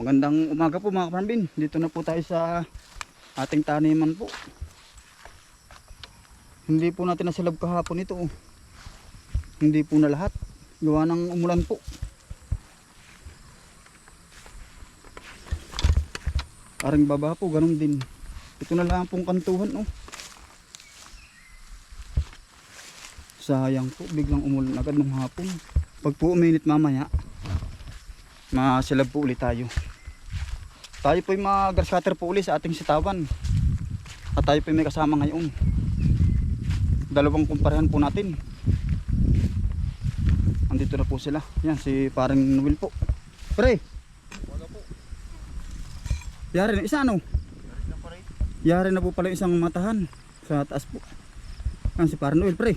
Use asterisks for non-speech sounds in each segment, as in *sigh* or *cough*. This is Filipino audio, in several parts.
Magandang umaga po mga kaparambin. Dito na po tayo sa ating taniman po. Hindi po natin nasilab kahapon ito. oh. Hindi po na lahat. Gawa ng umulan po. Aring baba po, ganun din. Ito na lang pong kantuhan oh. Sayang po, biglang umulan agad ng hapon. Pag po uminit mamaya, masilab po ulit tayo. Tayo po yung mga grass cutter po ulit sa ating sitawan. At tayo po yung may kasama ngayon. Dalawang kumparehan po natin. Andito na po sila. Yan, si parang Noel po. Pre! Yari na, isa ano? Yari na po pala isang matahan sa taas po. Yan, si parang Noel, pre.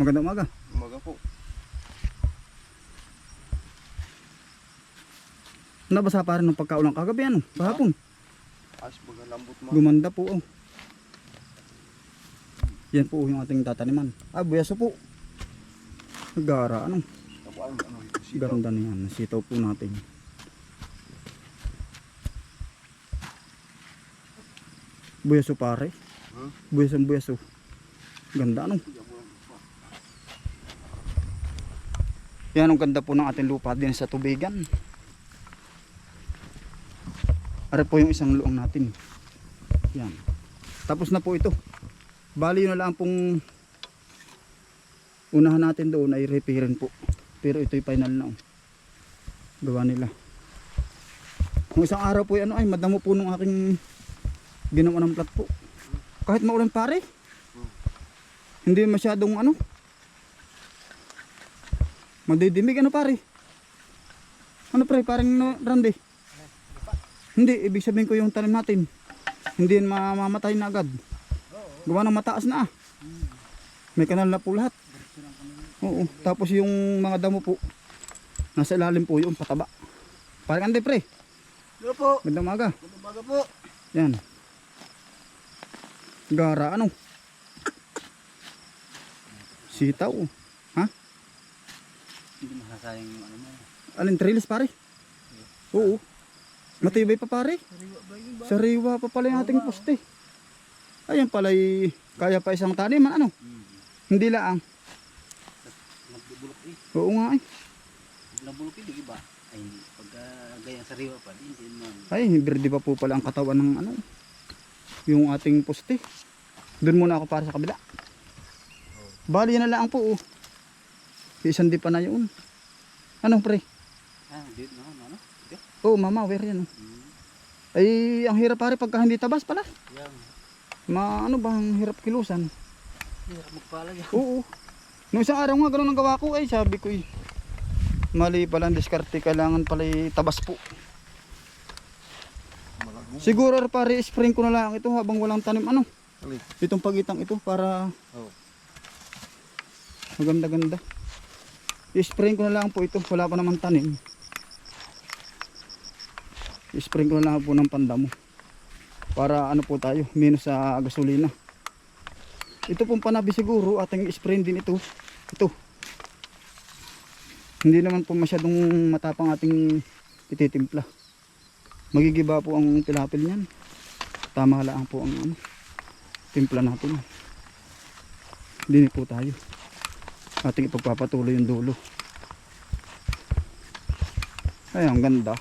Magandang umaga. Umaga po. Nabasa pa rin ng pagkaulang kagabi ano, kahapon. Ayos baga lambot mo. Gumanda po oh. Yan po yung ating tataniman. Ah, buyaso po. Gara, ano? Ano, sitaw. Ganda na yan. Nasitaw po natin. Buyaso pare. Hmm? Buyaso buyaso. Ganda ano? Yan ang ganda po ng ating lupa din sa tubigan. Are po yung isang luong natin. Yan. Tapos na po ito. Bali yun na lang pong unahan natin doon ay repairin po. Pero ito'y final na. oh. Gawa nila. Kung isang araw po ano ay madamo po nung aking ginawa ng plat po. Kahit maulan pare. Hindi masyadong ano. Madidimig ano pare. Ano pre, parang no, Randy? Hindi, ibig sabihin ko yung tanim natin. Hindi yan mamamatay na agad. Gawa ng mataas na ah. May kanal na po lahat. Oo, tapos yung mga damo po, nasa ilalim po yung pataba. Parang ande pre, Hello po. gandang umaga. Umaga po. Yan. Gara ano? Sitaw. Hindi masasayang yung ano mo. Alin trellis pare? Oo. Matibay pa pare. Sariwa pa pala yung ating poste. Ayan pala kaya pa isang taniman ano? Hmm. Hindi lang. Nagbubulok eh. Oo nga eh. Nabulok eh, di ba? Ay, pagka gayang sariwa pa, di hindi man. Ay, berde pa po pala ang katawan ng ano. Yung ating poste. Doon muna ako para sa kabila. Bali na lang po. Oh. Isang di pa na yun. Ano pre? Ah, di, no, no, no. Okay. Oo, mama, where yan. Oh. Hmm. Ay, ang hirap pare pagka hindi tabas pala. Yan. Ma, ano ba ang hirap kilusan? Hirap magpala yan. Oo. Nung isang araw nga ganun ang gawa ko ay sabi ko eh. Mali pala ang diskarte, kailangan pala eh, tabas po. Malago. Siguro pare spring ko na lang ito habang walang tanim ano. Itong pagitang ito para Oh. maganda-ganda. I-spring ko na lang po ito, wala pa naman tanim. I-spring ko na lang po ng pandamo. Para ano po tayo, minus sa gasolina. Ito pong panabi siguro, ating spray din ito. Ito. Hindi naman po masyadong matapang ating ititimpla. Magigiba po ang tilapil niyan. Tama lang po ang ano, timpla natin. Dini po tayo. Ating ipagpapatuloy yung dulo. Ay, ang ganda.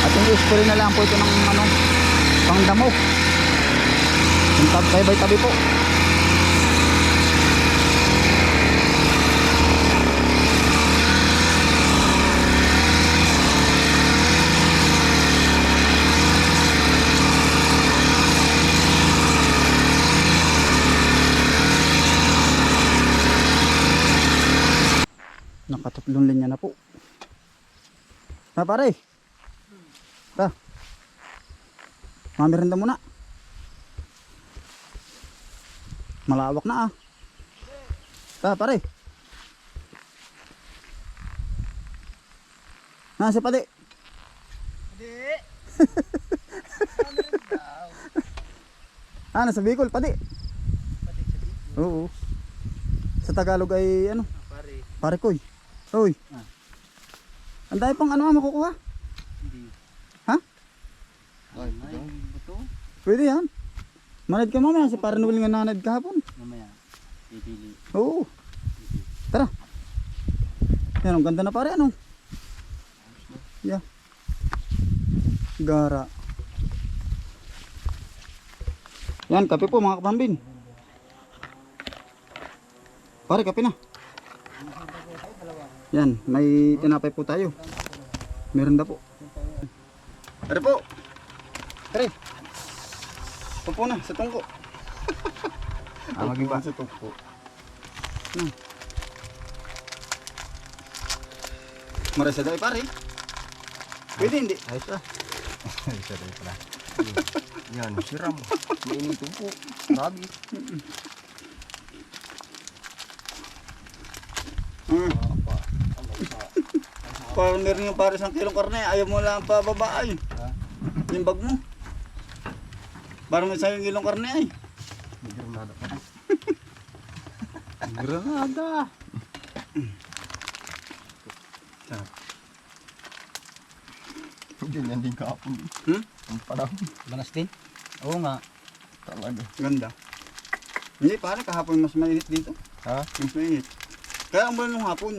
At na lang po ito ng ano, pang damo. Yung tab tabi tabi po. Nakatatlong linya na po. Ha pare. Ta. Mamiranda muna. Malawak na ah. Ta pare. Nasa pati. Hindi. *laughs* Ah, nasa Bicol pati. Pati sa dito. Oo. Sa Tagalog ay ano, Pare. pare koy. Hoy. Ah. Ang dami pang ano ah, makukuha. Hindi. Ha? Ay, ay, buto. Pwede yan. Manad ka mamaya si pare Noel nga nanad kahapon. Mamaya. Pipili. Oo. Tara. Yan, ang ganda na pare ano. Yeah. Gara. Yan, kape po mga kapambin. Pare, kape na. Yan, may tinapay po tayo. Meron na po. Tara po. Tara. Tupo na sa tungko. *laughs* Ah, mag-iba. Sa tungko. Marasa daw eh, pare. Pwede hindi. Ayos ah. Ayos ah *laughs* rin pala. Yan, siram. Mainito po. Grabe. Hmm. Partner niyo pare isang kilong karne, ayaw mo lang pa babae. Ha? Yung bag mo. Parang isa yung kilong karne ay. Granada pa. Granada. Ganyan din kahapon. Hmm? Ang parang Banas din? Oo nga. talaga. Ganda. Hindi pare, kahapon mas mainit dito. Ha? Mas mainit. Kaya ang bulan ng hapon.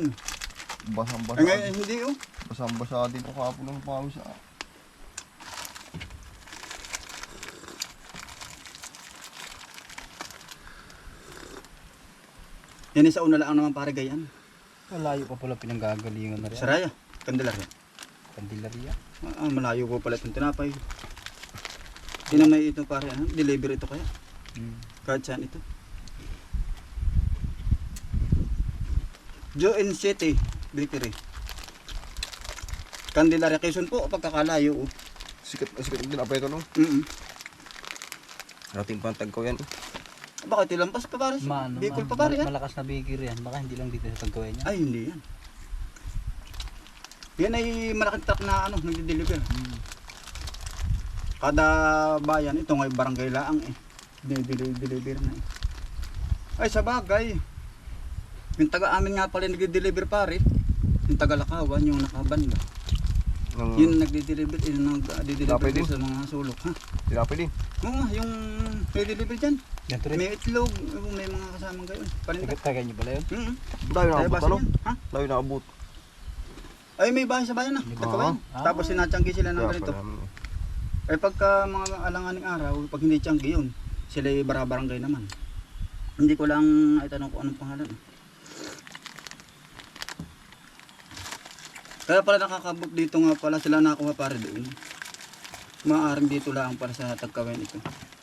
Basang-basa. Ay ngayon hindi oh. Basang-basa din ko kahapon ng pawis. ah. Yan isa una lang naman pare gayan. Malayo pa pala pinanggagalingan na rin. Saraya, Candelaria. Kandilaria. Ah, malayo po pala itong tinapay. Hindi na may ito pare, ano? deliver ito kaya. Hmm. Kahit saan ito. Join City Bakery. Candelaria Quezon po, pagkakalayo. Oh. Sikat sikat din apa ito no? Mm Dating pantag ko yan. Bakit tilampas pa pare? Maano, Bicol pa pare mal- yan? Malakas na bigger yan. Baka hindi lang dito sa paggawa niya. Ay, hindi yan. Yan ay malaking truck na ano, nagde-deliver. Hmm. Kada bayan, ito ngay barangay laang eh. Deliver na eh. Ay, sa bagay. Yung taga amin nga pala nagde-deliver pare. Yung taga Lakawan, yung nakabanda. Nang Yun nagde-deliver, yun nagde-deliver sa mga sulok. Ha? tinapay din. Oo yung nagde-deliver dyan. Rin. May itlog, may mga kasamang gayon. Paninda. Taga- Taga niyo pala yun? Mm Dahil Tayo nakabot basa ano? yan. Ha? Dahil nakabot. Ay, may bahay sa bayan na. May Tagkawayan. Ah. Tapos sinatiyanggi sila ng ganito. pala, Eh pagka mga alanganing araw, pag hindi tiyanggi yun, sila ay barabarangay naman. Hindi ko lang itanong kung anong pangalan. Kaya pala nakakabot dito nga pala sila nakuha para doon. Maaring dito lang pala sa Tagkawen ito.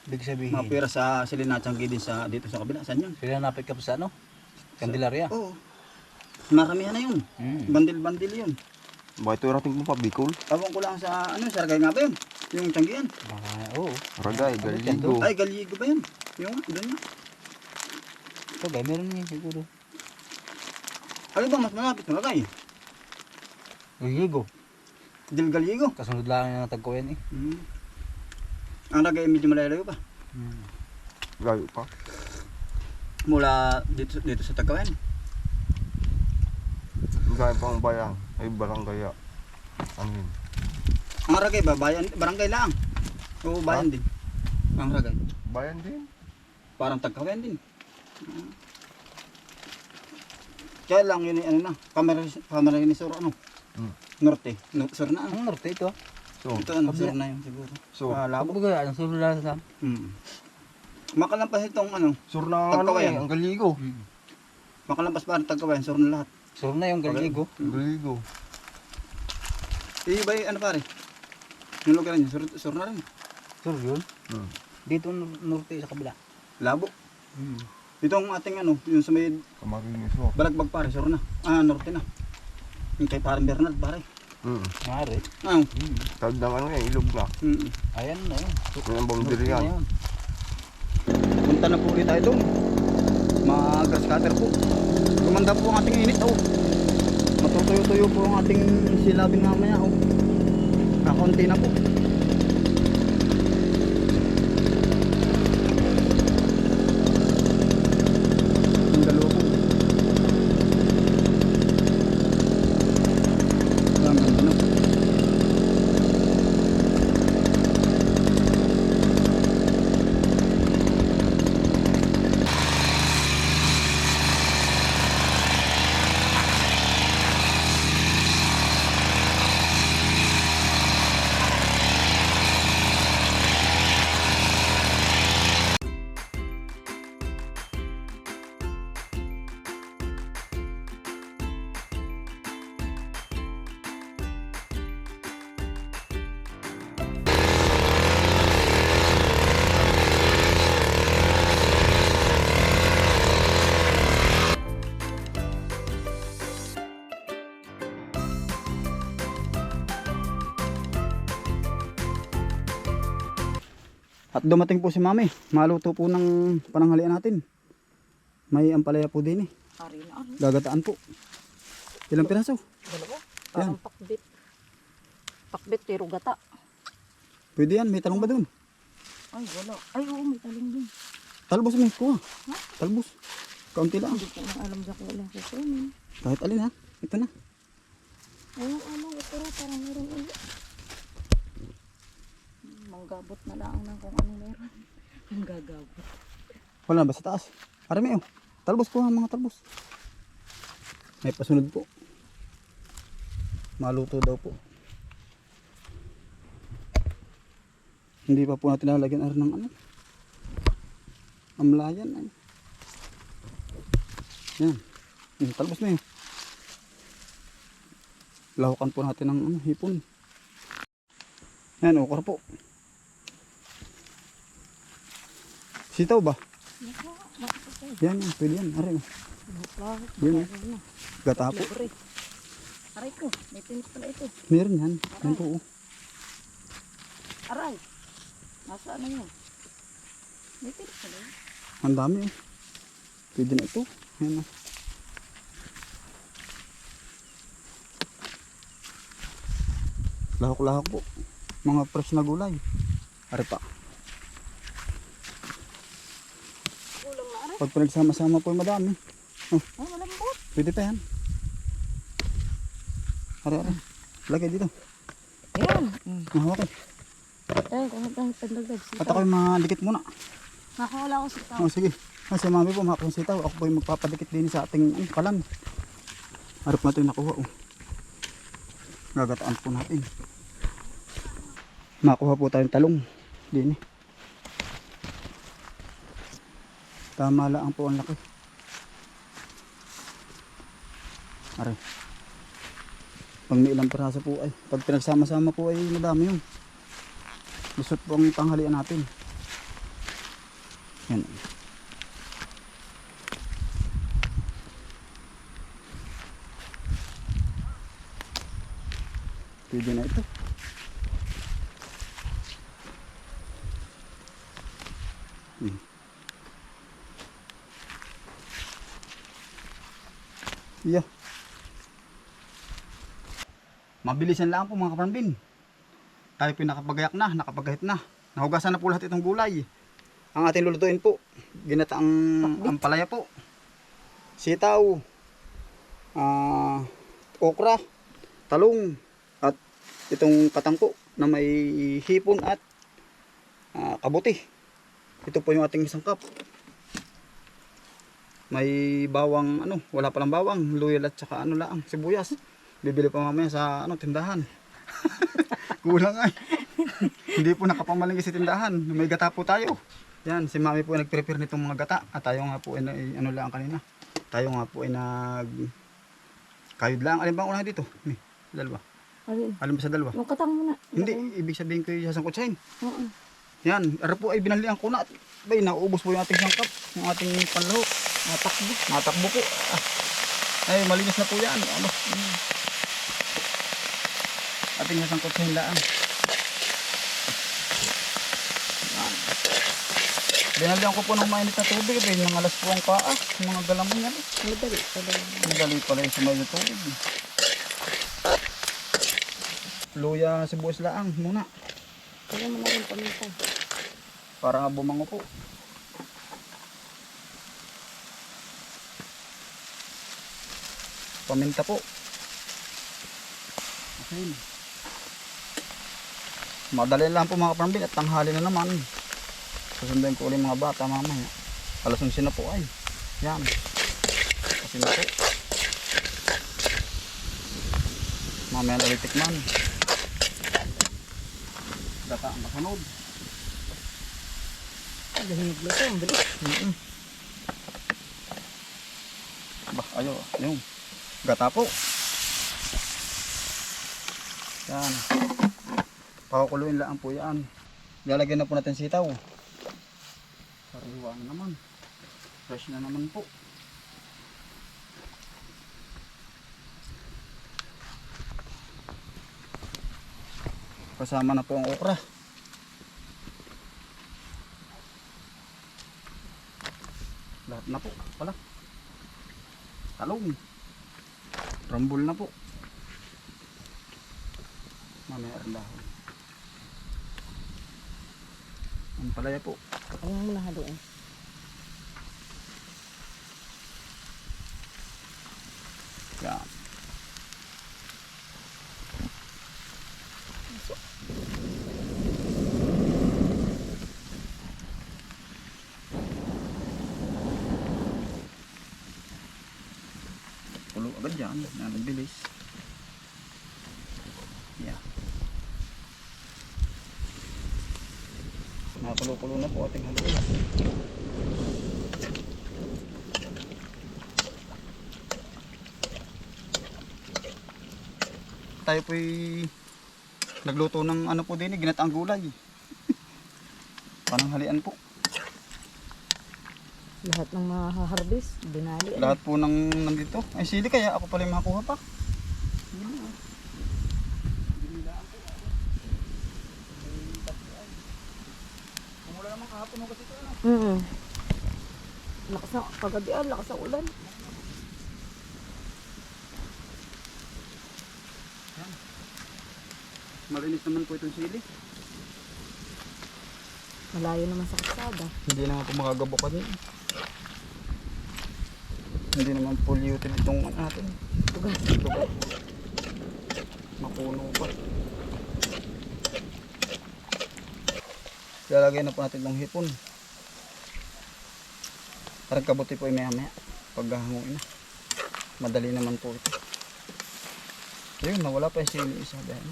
Ibig sabihin. Mapira sa sila natiyanggi din sa dito sa kabila. Saan yun? Sila napit ka pa sa ano? Candelaria. Oo. Maramihan na yun. Hmm. Bandil-bandil yun. Bakit ito rating mo pa Bicol? Awang ko lang sa ano, sargay nga ba yun? Yung tiyanggian. Baka, oo. Ragay, Galigo. Ay, galigo ba yun? Yung doon nga. Tagay, meron niya siguro. Ano ba mas malapit na lagay? Ligo. Del Galigo. Kasunod lang ng tagkuyan eh. Hmm. Ang lagay ay medyo malayo pa. Hmm. Layo pa. Mula dito dito sa Tagawan. Gaya pang bayan. Ay barangay. ah. Ano? Ang ragay ba bayan barangay lang. Oo, bayan din. Ang ragay. Bayan din. Parang Tagawan din. Hmm. Kaya lang yun yung ano na, kamera kamera ni Sur ano? Hmm. Norte. No, sur na? Ang norte ito. So, Ito kabila. sur na yun siguro. so, Ah, labo. Kumbaga, ang sunod lang sa... Hmm. Makalampas itong ano, sur na ano Tagkawayan. eh, ang Galigo. Hmm. makalampas pa rin Tagawan, sur na lahat. Sur na yung galigo. Ang Galigo. Iba yung ano pare? Yung lugar niya, sur, sur na rin. Sur yun. Hmm. Dito n- norte sa kabila. Labo. Hmm. Itong ating ano, yung sa may Kamarinis mo. Balagbag pare, sur na. Ah, norte na. Yung kay parang Bernard pare. Mm. Mari. Ah, Tawag ng ano yan, ilog na. mm. Ayan na yun. Yun ang boundary yan. Punta na po ulit tayo doon. Mag-grass cutter po. Gumanda po ang ating init oh. Matutuyo-tuyo po ang ating silabing mamaya oh. Kakaunti na po. Dumating po si Mami. Maluto po ng pananghalian natin. May ampalaya po din eh. Ari na ari. Gagataan po. Ilang piraso? Dalawa. Parang pakbit. Pakbit pero gata. Pwede yan. May talong ba doon? Ay wala. Ay oo may taling din. Talbos may kuha. Talbos. Kaunti lang. Hindi ko na alam sa wala ko. Kahit alin ha. Ito na. Ay ano pero parang meron ulit. Manggabot na lang ng kung ano meron. *laughs* Ang gagabot. Wala na ba sa taas? Arami oh. Talbos po mga talbos. May pasunod po. Maluto daw po. Hindi pa po natin lalagyan ar ng ano. Amlayan ay. Yan. Yung talbos na yun. Lahukan po natin ng ano, hipon. Yan, okra po. Sitaw ba? Yan, yan. Pwede yan. Aray, oh. Yun, eh. Gata po. Libre. Aray ko, may tinis pala ito. Meron yan. Yan po. oh. Aray. Nasa ano yun? May tinis pala yun. Ang dami oh. Pwede na ito. Ayan oh. Lahok-lahok po. Mga fresh na gulay. Ari pa. Kulang na aray. Pag pinagsama-sama po madami. Oh, Ay malambot. pwede pa yan. Ari, ari. Lagay dito. Ayan. Mm. Ah, okay. Ay, kung ang pandagdag. At ako yung mga dikit muna. Nakawala ko si Tao. Oh, sige. Ah, si mami po, mga sitaw. Ako po yung magpapadikit din sa ating ano, kalan. Harap natin yung nakuha. Oh. Gagataan po natin. Makuha po tayong talong. Din eh. Tama lang po ang laki. Are. Pag may ilang piraso po ay, pag pinagsama-sama po ay madami yun. Lusot po ang tanghalian natin. Yan. Pwede na ito. Hmm. Yeah. Mabilisan lang po mga kaparambin. Tayo po nakapagayak na, nakapagahit na. Nahugasan na po lahat itong gulay. Ang ating lulutuin po, ginataang ampalaya po. Sitaw, ah, okra, talong, at itong katangko na may hipon at ah, kabuti. Ito po yung ating isang cup. May bawang ano, wala palang bawang, loyal at saka ano lang, sibuyas. Bibili pa mamaya sa ano tindahan. *laughs* Kulang ay. Hindi po nakapamaling sa tindahan. May gata po tayo. Yan, si mami po ay nag-prepare nitong mga gata. At tayo nga po ay ay ano lang kanina. Tayo nga po ay nag kayod lang. Alin ba ang una dito? May, dalawa. Alin? Alin ba sa dalawa? Yung katang muna. Hindi, ibig sabihin ko yung sasangkotsahin. Oo. Yan, ara po ay binalian ko na. At bay, nauubos po yung ating sangkap. Yung ating panlahok. Natakbo. Natakbo po. Ah. Ay, malinis na po yan. Ano? Ating nasangkot sa hinlaan. Binalihan ko po ng mainit na tubig. Eh. Mga alas po ang paa. Mga galamon yan. Madali. Madali. Pala yung sumay na tubig. Luya sibuyas laang muna. Kaya mo na rin paminta. Para bumango po. Paminta po. Okay. Madali lang po mga kaparambin at tanghali na naman. Susunduin ko ulit mga bata mamaya. Alas 11 na po ay. Yan. Kasi na po. Mamaya ulit tikman. Data ang nito. Ang bilis. Mm Bah, ayo, yung gata po. Yan. Pakukuluin lang po yan. Lalagyan na po natin sitaw. Sariwa na naman. Fresh na naman po. Kasama na po ang okra. Lahat na po. Wala. Talong. Rambol na po. Mamaya rin dahon. Ang palaya po. Ano mo na haluin? Yan. Tulo agad yan. Yan ang bilis. Yan. Nakakulo-kulo na po ating haluin. tayo po'y nagluto ng ano po din, eh, ginataang gulay. *laughs* Pananghalian po. Lahat ng mga harvest, binali. ano? Lahat po ng nandito. Ay sili kaya ako pala yung makakuha pa. Kumula naman kahapon kasi ito. Ano? Mm Lakas na, kagabi ah, lakas ng ulan. Malinis naman po itong sili. Malayo naman sa kasada. Hindi naman po makagabukan yun. Hindi naman polluted itong natin. Tugas. Tugat. Mapuno pa. Lalagyan na po natin ng hipon. Parang kabuti po ay maya maya. Paghahanguin na. Madali naman po ito. Ayun, nawala pa yung sili isa. Dahil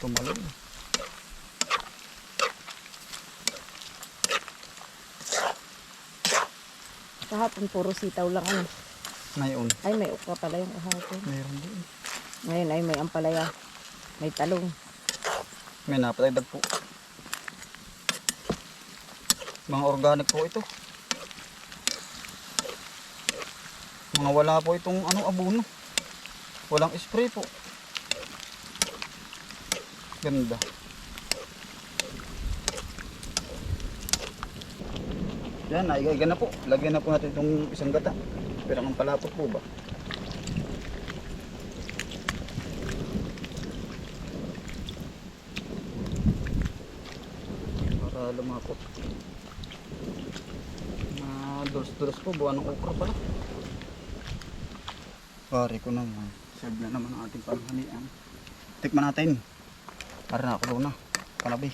tumalon. Kahapon puro sitaw lang ano. Ngayon, Ay, may ukra pala yung kahapon. mayroon din. Ngayon ay may ampalaya. May talong. May napatagdag po. Mga organic po ito. Mga wala po itong ano abono. Walang spray po. Ganda. Yan, naigaiga na po. Lagyan na po natin itong isang gata. Pero ang palapot po ba? para lumapot na dulos-dulos po buwan ng okra pala pare ko naman serve na naman ang ating panghanian tikman natin para nakakulo na kalabi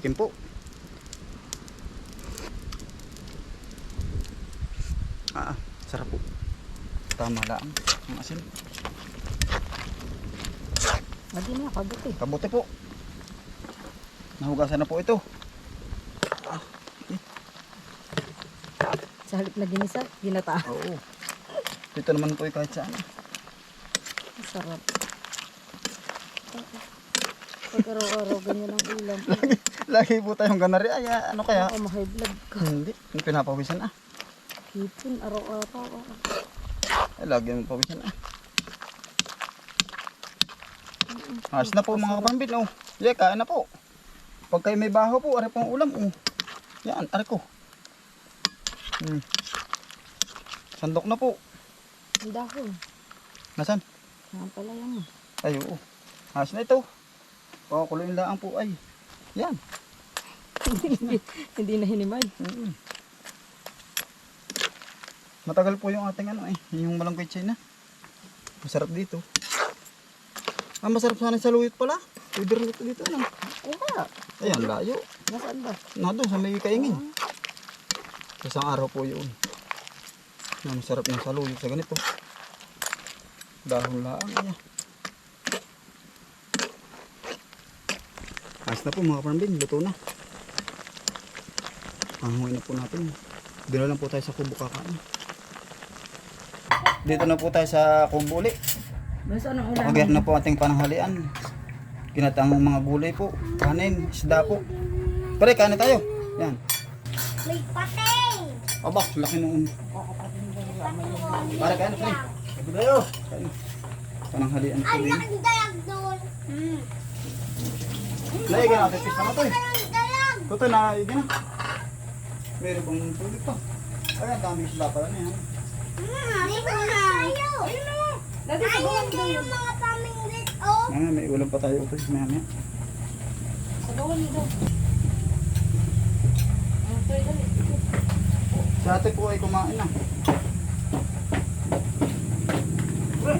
tikim po ah sarap po Tama lang. Ang asin. Hindi na, kabuti. Kabuti po. Nahugasan na po ito. Sa halip na ginisa, ginata. Oo. Dito naman po ay kahit saan. Sarap. Pag araw-araw ganyan ang ulam. Lagi po tayong ganari. Ay, ah, ano kaya? Oo, vlog ka. Hindi. Hindi pinapawisan ah. Hipon, araw-araw. Ay, lagi yung pawisan ah. Ayos na po mga kapambin. Oh. Yeah, kain na po. Pag kayo may baho po, ari pong ulam. Oh. Yan, ari ko. Hmm. Sandok na po. Ang dahon. Nasaan? Yan pala yan. Ay, oo. Ayos na ito. Pakukuloyin lang po ay. Yan. *laughs* Hindi na hinimay. Mm. Matagal po yung ating ano eh, yung malangkoy China. Masarap dito. Ah, masarap sana sa luyot pala. Pwede rin ito dito ano. Wala. Ayan, layo. Nasaan ba? Nado sa may kaingin. Isang araw po yun. Yan, masarap ng saluyot sa ganito. Dahon lang. Ayan. Ayos na po mga parmbin, luto na. Panguhin na po natin. Dito lang po tayo sa kubo kakain. Dito na po tayo sa kubo ulit. Nasaan ang ulam? Pagkagayat na po ating pananghalian. Ginatang mga gulay po. Kanin, isda po. Pare, kanin tayo. Yan. May patay! Aba, laki nung... Pare, kanin, pare. Ito tayo. Kain. Pananghalian po Ang din. laking dalag doon! Hmm. Naigan natin, pista na to eh. Ang dalag! Toto, naigan na. Meron pang tulig pa. Ay, ang daming isda pala niya. Hmm, di ba na? Ayun o! Ayun din yung mga paminglit, oh! Mamaya, may ulam pa tayo ito. Mamaya. Sa bawal nito. Dali. Si ate po ay kumain na. Pre.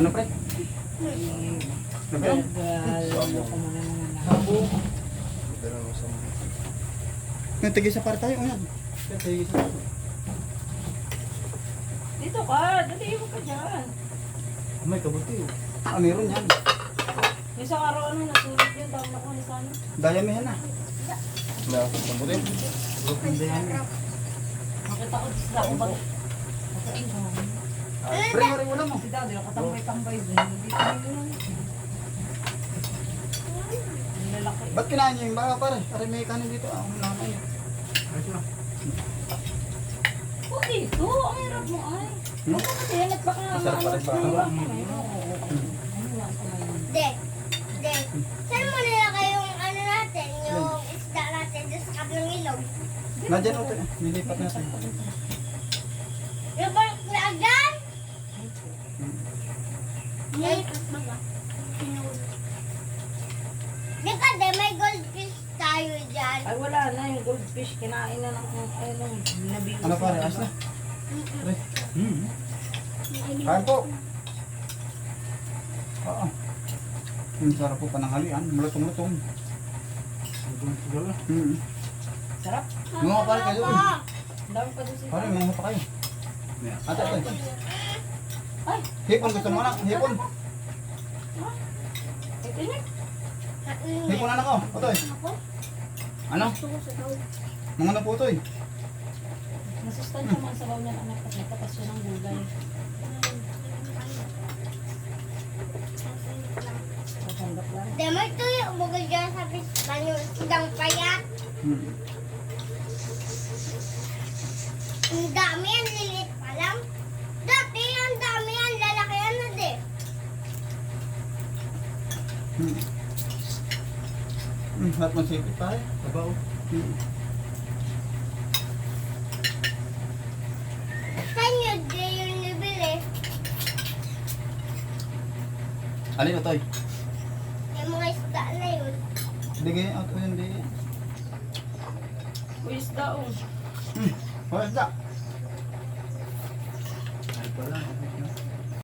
Ano pre? Ano? Galo ko muna mga na. Sabo. Yung tigisa para tayo. Ayan. Tigisa para. Dito ka, dali mo ka dyan. May kabuti. Ah, meron yan. Yung Isang araw ano, natulog yun, tawag na ko ni Sana. Dayamihan na. Na, kabuti. Hindi yan. Makita ko, sila ko ba? Pre, mari ulam mo. Si Daddy, nakatambay-tambay din. Hindi ko yun. Ang lalaki. Ba't kinain niyo yung baka pare? Pare may kanin dito. Ah, wala na yun. Oh, dito, ang hirap mo ay. Hmm? Baka kasi yan at baka Masarap pa rin ba? De, de. Saan mo nilagay yung ano natin, yung isda natin doon sa kabilang ilog? Nandiyan ito. Nilipat natin. Yung balik na agad? Nilipat ba ba? Di ka, de, may goldfish tayo dyan. Ay wala na, goldfish kinain na ng ay nung nabigos. Ano pare? Ayos na. Pre. Hmm. Kain po. Oo. Ang sarap po pananghalian. Malutong-lutong. Hmm. Sarap. Mga pare kayo. Ang dami pa doon Pare, mga pa kayo. Ate, ate. Ay, Hipon gusto mo na. Hipon. Hipon anak ko. Otoy. Ano? Mga na po ito eh. Nasustansya man sa baw niya anak kasi tapos yun ang gulay. Tatanggap lang. De, may tuyo mo dyan sa pispan yung isdang payat. Hmm. Ang dami yan, lilit pa lang. Dati ang dami yan, lalaki yan na de. Hmm. Hmm. Lahat ng sipit pare. Sabaw. Hmm. Saan yung nabili? Alin Otoy? Yung mga isda na yun. Bigay.